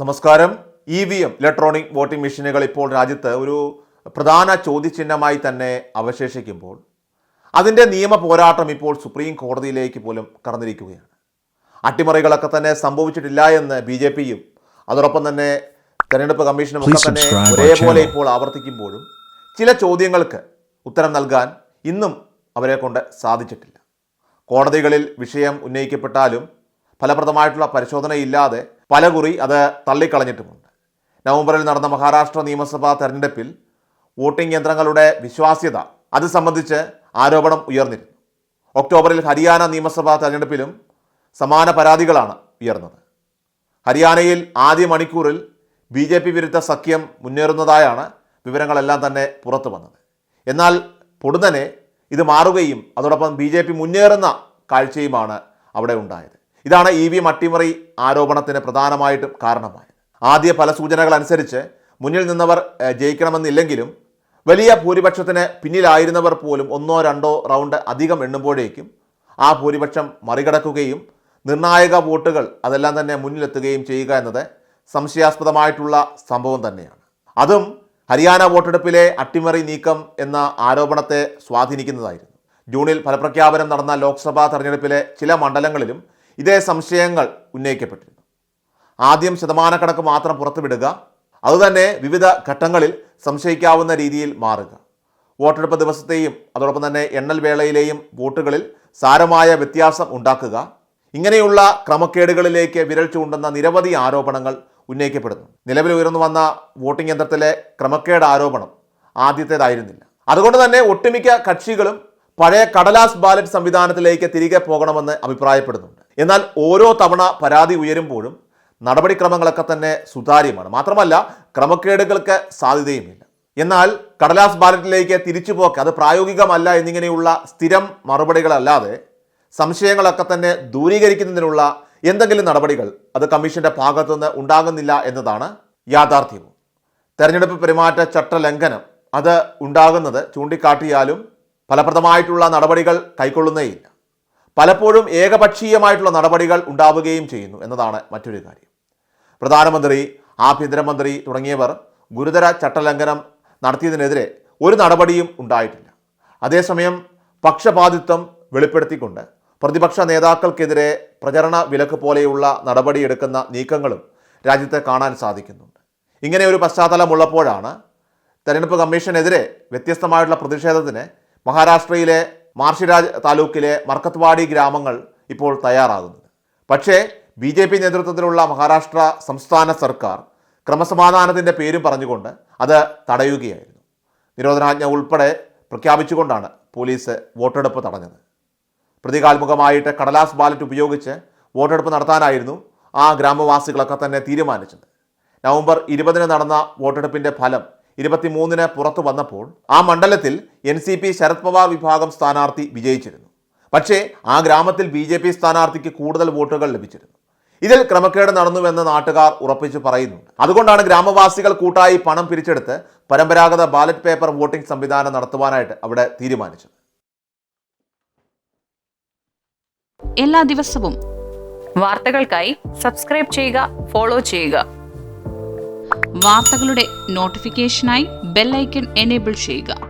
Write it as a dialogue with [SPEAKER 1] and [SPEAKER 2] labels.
[SPEAKER 1] നമസ്കാരം. E V M electronic voting മെഷീനുകൾ ഇപ്പോൾ രാജ്യത്ത് ഒരു പ്രധാന ചോദ്യചിഹ്നമായി തന്നെ അവശേഷിക്കുമ്പോൾ അതിന്റെ നിയമ പോരാട്ടം ഇപ്പോൾ സുപ്രീം കോടതിയിലേക്ക് പോലും കടന്നിരിക്കുകയാണ്. അട്ടിമറികളൊക്കെ തന്നെ സംഭവിച്ചിട്ടില്ല എന്ന് ബി ജെ പിയും അതോടൊപ്പം തന്നെ തെരഞ്ഞെടുപ്പ് കമ്മീഷനും ഒക്കെ തന്നെ ഒരേപോലെ ഇപ്പോൾ ആവർത്തിക്കുമ്പോഴും ചില ചോദ്യങ്ങൾക്ക് ഉത്തരം നൽകാൻ ഇന്നും അവരെ കൊണ്ട് സാധിച്ചിട്ടില്ല. കോടതികളിൽ വിഷയം ഉന്നയിക്കപ്പെട്ടാലും ഫലപ്രദമായിട്ടുള്ള പരിശോധനയില്ലാതെ പലകുറി അത് തള്ളിക്കളഞ്ഞിട്ടുമുണ്ട്. നവംബറിൽ നടന്ന മഹാരാഷ്ട്ര നിയമസഭാ തെരഞ്ഞെടുപ്പിൽ വോട്ടിംഗ് യന്ത്രങ്ങളുടെ വിശ്വാസ്യത അത് സംബന്ധിച്ച് ആരോപണം ഉയർന്നിരുന്നു. ഒക്ടോബറിൽ ഹരിയാന നിയമസഭാ തെരഞ്ഞെടുപ്പിലും സമാന പരാതികളാണ് ഉയർന്നത്. ഹരിയാനയിൽ ആദ്യ മണിക്കൂറിൽ ബി ജെ പി വിരുദ്ധ സഖ്യം മുന്നേറുന്നതായാണ് വിവരങ്ങളെല്ലാം തന്നെ പുറത്തു വന്നത്. എന്നാൽ പൊടുന്നനെ ഇത് മാറുകയും അതോടൊപ്പം ബി മുന്നേറുന്ന കാഴ്ചയുമാണ് അവിടെ ഉണ്ടായത്. ഇതാണ് ഇ വി മട്ടിമറി ആരോപണത്തിന് പ്രധാനമായിട്ടും കാരണമായത്. ആദ്യ പല സൂചനകൾ അനുസരിച്ച് മുന്നിൽ നിന്നവർ ജയിക്കണമെന്നില്ലെങ്കിലും വലിയ ഭൂരിപക്ഷത്തിന് പിന്നിലായിരുന്നവർ പോലും ഒന്നോ രണ്ടോ റൗണ്ട് അധികം എണ്ണുമ്പോഴേക്കും ആ ഭൂരിപക്ഷം മറികടക്കുകയും നിർണായക വോട്ടുകൾ അതെല്ലാം തന്നെ മുന്നിലെത്തുകയും ചെയ്യുക എന്നത് സംശയാസ്പദമായിട്ടുള്ള സംഭവം തന്നെയാണ്. അതും ഹരിയാന വോട്ടെടുപ്പിലെ അട്ടിമറി നീക്കം എന്ന ആരോപണത്തെ സ്വാധീനിക്കുന്നതായിരുന്നു. ജൂണിൽ ഫലപ്രഖ്യാപനം നടന്ന ലോക്സഭാ തെരഞ്ഞെടുപ്പിലെ ചില മണ്ഡലങ്ങളിലും ഇതേ സംശയങ്ങൾ ഉന്നയിക്കപ്പെട്ടിരുന്നു. ആദ്യം ശതമാനക്കണക്ക് മാത്രം പുറത്തുവിടുക അതുതന്നെ വിവിധ ഘട്ടങ്ങളിൽ സംശയിക്കാവുന്ന രീതിയിൽ മാറുക. വോട്ടെടുപ്പ് ദിവസത്തെയും അതോടൊപ്പം തന്നെ എണ്ണൽ വേളയിലെയും വോട്ടുകളിൽ സാരമായ വ്യത്യാസം ഉണ്ടാക്കുക ഇങ്ങനെയുള്ള ക്രമക്കേടുകളിലേക്ക് വിരൽ ചൂണ്ടുന്ന നിരവധി ആരോപണങ്ങൾ ഉന്നയിക്കപ്പെടുന്നു. നിലവിൽ ഉയർന്നു വന്ന വോട്ടിംഗ് യന്ത്രത്തിലെ ക്രമക്കേട് ആരോപണം ആദ്യത്തേതായിരുന്നില്ല. അതുകൊണ്ട് തന്നെ ഒട്ടുമിക്ക കക്ഷികളും പഴയ കടലാസ് ബാലറ്റ് സംവിധാനത്തിലേക്ക് തിരികെ പോകണമെന്ന് അഭിപ്രായപ്പെടുന്നുണ്ട്. എന്നാൽ ഓരോ തവണ പരാതി ഉയരുമ്പോഴും നടപടിക്രമങ്ങളൊക്കെ തന്നെ സുതാര്യമാണ്. മാത്രമല്ല ക്രമക്കേടുകൾക്ക് സാധ്യതയുമില്ല. എന്നാൽ കടലാസ് ബാലറ്റിലേക്ക് തിരിച്ചു പോക്ക് അത് പ്രായോഗികമല്ല എന്നിങ്ങനെയുള്ള സ്ഥിരം മറുപടികളല്ലാതെ സംശയങ്ങളൊക്കെ തന്നെ ദൂരീകരിക്കുന്നതിനുള്ള എന്തെങ്കിലും നടപടികൾ അത് കമ്മീഷന്റെ ഭാഗത്തുനിന്ന് ഉണ്ടാകുന്നില്ല എന്നതാണ് യാഥാർത്ഥ്യവും തെരഞ്ഞെടുപ്പ് പെരുമാറ്റ ചട്ട ലംഘനം അത് ഉണ്ടാകുന്നത് ചൂണ്ടിക്കാട്ടിയാലും ഫലപ്രദമായിട്ടുള്ള നടപടികൾ കൈക്കൊള്ളുന്നേയില്ല. പലപ്പോഴും ഏകപക്ഷീയമായിട്ടുള്ള നടപടികൾ ഉണ്ടാവുകയും ചെയ്യുന്നു എന്നതാണ് മറ്റൊരു കാര്യം. പ്രധാനമന്ത്രി ആഭ്യന്തരമന്ത്രി തുടങ്ങിയവർ ഗുരുതര ചട്ടലംഘനം നടത്തിയതിനെതിരെ ഒരു നടപടിയും ഉണ്ടായിട്ടില്ല. അതേസമയം പക്ഷപാതിത്വം വെളിപ്പെടുത്തിക്കൊണ്ട് പ്രതിപക്ഷ നേതാക്കൾക്കെതിരെ പ്രചരണ വിലക്ക് പോലെയുള്ള നടപടിയെടുക്കുന്ന നീക്കങ്ങളും രാജ്യത്തെ കാണാൻ സാധിക്കുന്നുണ്ട്. ഇങ്ങനെ ഒരു പശ്ചാത്തലമുള്ളപ്പോഴാണ് തെരഞ്ഞെടുപ്പ് കമ്മീഷനെതിരെ വ്യത്യസ്തമായിട്ടുള്ള പ്രതിഷേധത്തിന് മഹാരാഷ്ട്രയിലെ മാർഷിരാജ് താലൂക്കിലെ മർക്കത്വാടി ഗ്രാമങ്ങൾ ഇപ്പോൾ തയ്യാറാകുന്നത്. പക്ഷേ ബി ജെ പി നേതൃത്വത്തിലുള്ള മഹാരാഷ്ട്ര സംസ്ഥാന സർക്കാർ ക്രമസമാധാനത്തിന്റെ പേരും പറഞ്ഞുകൊണ്ട് അത് തടയുകയായിരുന്നു. നിരോധനാജ്ഞ ഉൾപ്പെടെ പ്രഖ്യാപിച്ചുകൊണ്ടാണ് പോലീസ് വോട്ടെടുപ്പ് തടഞ്ഞത്. പ്രതികാത്മകമായിട്ട് കടലാസ് ബാലറ്റ് ഉപയോഗിച്ച് വോട്ടെടുപ്പ് നടത്താനായിരുന്നു ആ ഗ്രാമവാസികളൊക്കെ തന്നെ തീരുമാനിച്ചത്. നവംബർ ഇരുപതിന് നടന്ന വോട്ടെടുപ്പിന്റെ ഫലം ഇരുപത്തിമൂന്നിന് പുറത്തു വന്നപ്പോൾ ആ മണ്ഡലത്തിൽ N C P Sharad Pawar വിഭാഗം സ്ഥാനാർത്ഥി വിജയിച്ചിരുന്നു. പക്ഷേ ആ ഗ്രാമത്തിൽ ബി ജെ പി സ്ഥാനാർത്ഥിക്ക് കൂടുതൽ വോട്ടുകൾ ലഭിച്ചിരുന്നു. ഇതിൽ ക്രമക്കേട് നടന്നുവെന്ന് നാട്ടുകാർ ഉറപ്പിച്ചു പറയുന്നുണ്ട്. അതുകൊണ്ടാണ് ഗ്രാമവാസികൾ കൂട്ടായി പണം പിരിച്ചെടുത്ത് പരമ്പരാഗത ബാലറ്റ് പേപ്പർ വോട്ടിംഗ് സംവിധാനം നടത്തുവാനായിട്ട് അവിടെ തീരുമാനിച്ചത്.
[SPEAKER 2] എല്ലാ ദിവസവും
[SPEAKER 3] വാർത്തകൾക്കായി സബ്സ്ക്രൈബ് ചെയ്യുക ഫോളോ ചെയ്യുക.
[SPEAKER 2] വാർത്തകളുടെ നോട്ടിഫിക്കേഷനായി ബെല്ലൈക്കൺ എനേബിൾ ചെയ്യുക.